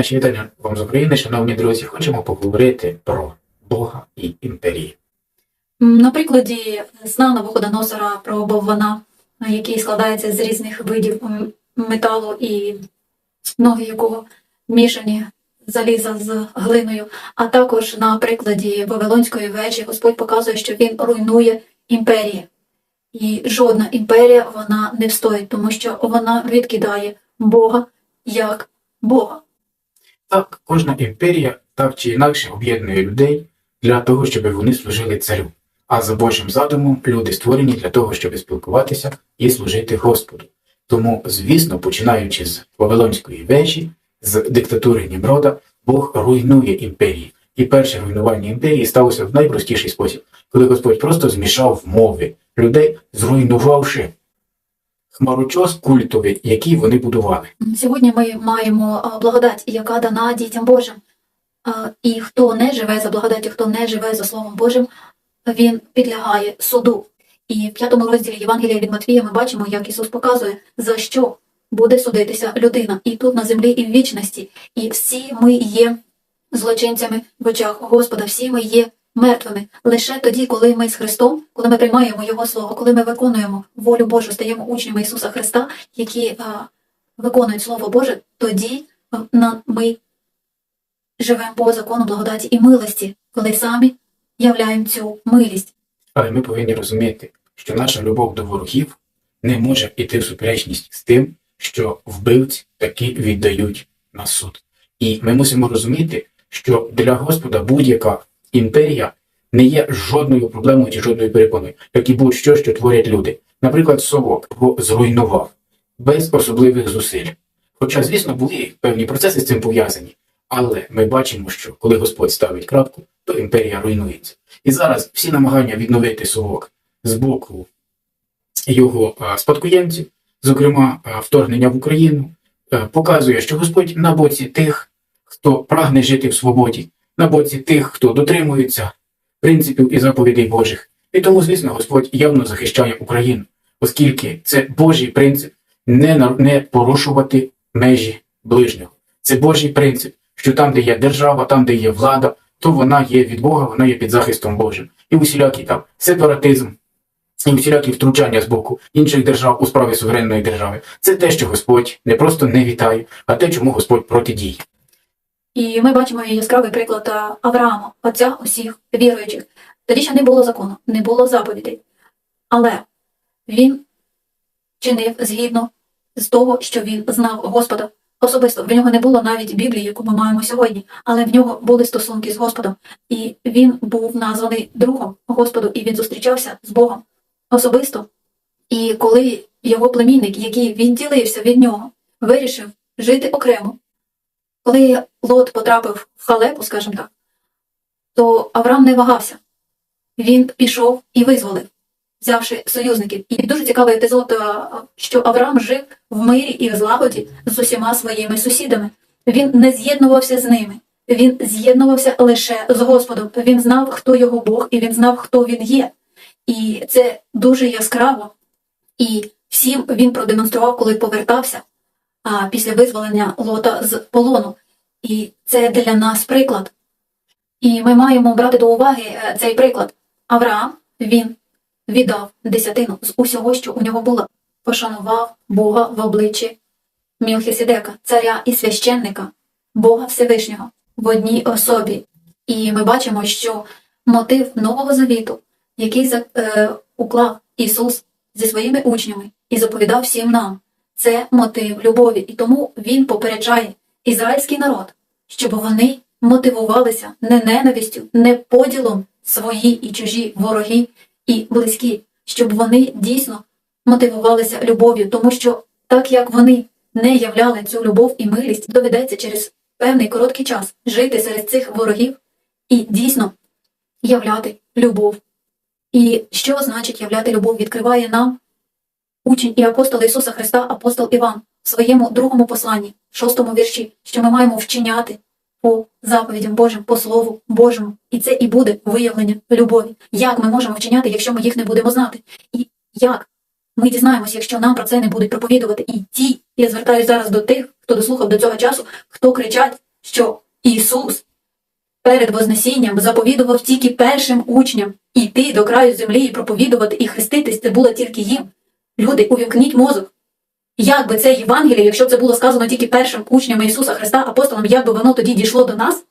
Наші вітання вам з України, шановні друзі. Хочемо поговорити про Бога і імперії. На прикладі сна Навуходоносора про Боввана, який складається з різних видів металу і ноги якого мішані заліза з глиною, а також на прикладі Вавилонської вежі Господь показує, що він руйнує імперії. І жодна імперія вона не встоїть, тому що вона відкидає Бога як Бога. Так, кожна імперія так чи інакше об'єднує людей для того, щоб вони служили царю. А за Божим задумом люди створені для того, щоб спілкуватися і служити Господу. Тому, звісно, починаючи з Вавилонської вежі, з диктатури Німрода, Бог руйнує імперії. І перше руйнування імперії сталося в найпростіший спосіб, коли Господь просто змішав мови людей, зруйнувавши хмарочос культовий, який вони будували. Сьогодні ми маємо благодать, яка дана дітям Божим. І хто не живе за благодаттю, хто не живе за Словом Божим, він підлягає суду. І в п'ятому розділі Євангелія від Матвія ми бачимо, як Ісус показує, за що буде судитися людина і тут на землі, і в вічності. І всі ми є злочинцями в очах Господа, всі ми є мертвими. Лише тоді, коли ми з Христом, коли ми приймаємо Його Слово, коли ми виконуємо волю Божу, стаємо учнями Ісуса Христа, які а, виконують Слово Боже, тоді ми живемо по закону благодаті і милості, коли самі являємо цю милість. Але ми повинні розуміти, що наша любов до ворогів не може йти в суперечність з тим, що вбивці таки віддають на суд. І ми мусимо розуміти, що для Господа будь-яка імперія не є жодною проблемою чи жодною перепоною, як і будь-що, що творять люди. Наприклад, совок його зруйнував без особливих зусиль. Хоча, звісно, були певні процеси з цим пов'язані, але ми бачимо, що коли Господь ставить крапку, то імперія руйнується. І зараз всі намагання відновити совок з боку його спадкоємців, зокрема вторгнення в Україну, показує, що Господь на боці тих, хто прагне жити в свободі, на боці тих, хто дотримується принципів і заповідей Божих. І тому, звісно, Господь явно захищає Україну, оскільки це Божий принцип не, не порушувати межі ближнього. Це Божий принцип, що там, де є держава, там, де є влада, то вона є від Бога, вона є під захистом Божим. І усілякий там сепаратизм, і усілякі втручання з боку інших держав у справі суверенної держави. Це те, що Господь не просто не вітає, а те, чому Господь протидіє. І ми бачимо яскравий приклад Авраама, отця усіх віруючих. Тоді ще не було закону, не було заповідей. Але він чинив згідно з того, що він знав Господа особисто. В нього не було навіть Біблії, яку ми маємо сьогодні, але в нього були стосунки з Господом. І він був названий другом Господу, і він зустрічався з Богом особисто. І коли його племінник, який відділився від нього, вирішив жити окремо, коли Лот потрапив в халепу, скажімо так, то Авраам не вагався. Він пішов і визволив, взявши союзників. І дуже цікавий епізод, що Авраам жив в мирі і в злагоді з усіма своїми сусідами. Він не з'єднувався з ними. Він з'єднувався лише з Господом. Він знав, хто його Бог, і він знав, хто він є. І це дуже яскраво. І всім він продемонстрував, коли повертався після визволення лота з полону. І це для нас приклад. І ми маємо брати до уваги е, цей приклад. Авраам він віддав десятину з усього, що у нього було, пошанував Бога в обличчі Мілхісідека, царя і священника, Бога Всевишнього в одній особі. І ми бачимо, що мотив Нового Завіту, який е, уклав Ісус зі своїми учнями і заповідав всім нам, це мотив любові. І тому Він попереджає ізраїльський народ, щоб вони мотивувалися не ненавистю, не поділом свої і чужі вороги і близькі, щоб вони дійсно мотивувалися любов'ю, тому що так як вони не являли цю любов і милість, доведеться через певний короткий час жити серед цих ворогів і дійсно являти любов. І що значить являти любов, відкриває нам учень і апостол Ісуса Христа, апостол Іван, в своєму другому посланні, шостому вірші, що ми маємо вчиняти по заповідям Божим, по Слову Божому. І це і буде виявлення любові. Як ми можемо вчиняти, якщо ми їх не будемо знати? І як ми дізнаємося, якщо нам про це не будуть проповідувати? І ті, я звертаюся зараз до тих, хто дослухав до цього часу, хто кричать що Ісус перед Вознесінням заповідував тільки першим учням іти до краю землі і проповідувати і хреститись, це було тільки їм. Люди, увімкніть мозок. Як би це Євангеліє, якщо це було сказано тільки першим учням Ісуса Христа, апостолам, як би воно тоді дійшло до нас?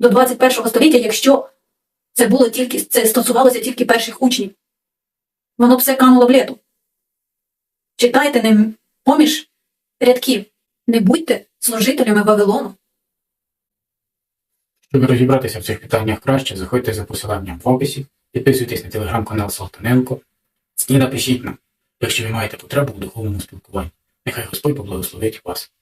До 21 століття, якщо це було тільки, це стосувалося тільки перших учнів. Воно б все кануло в літу. Читайте не поміж рядків. Не будьте служителями Вавилону. Щоб розібратися в цих питаннях краще, заходьте за посиланням в описі, підписуйтесь на телеграм-канал Салтаненко і напишіть нам, якщо ви маєте потребу у духовному спілкуванні. Нехай Господь поблагословить вас.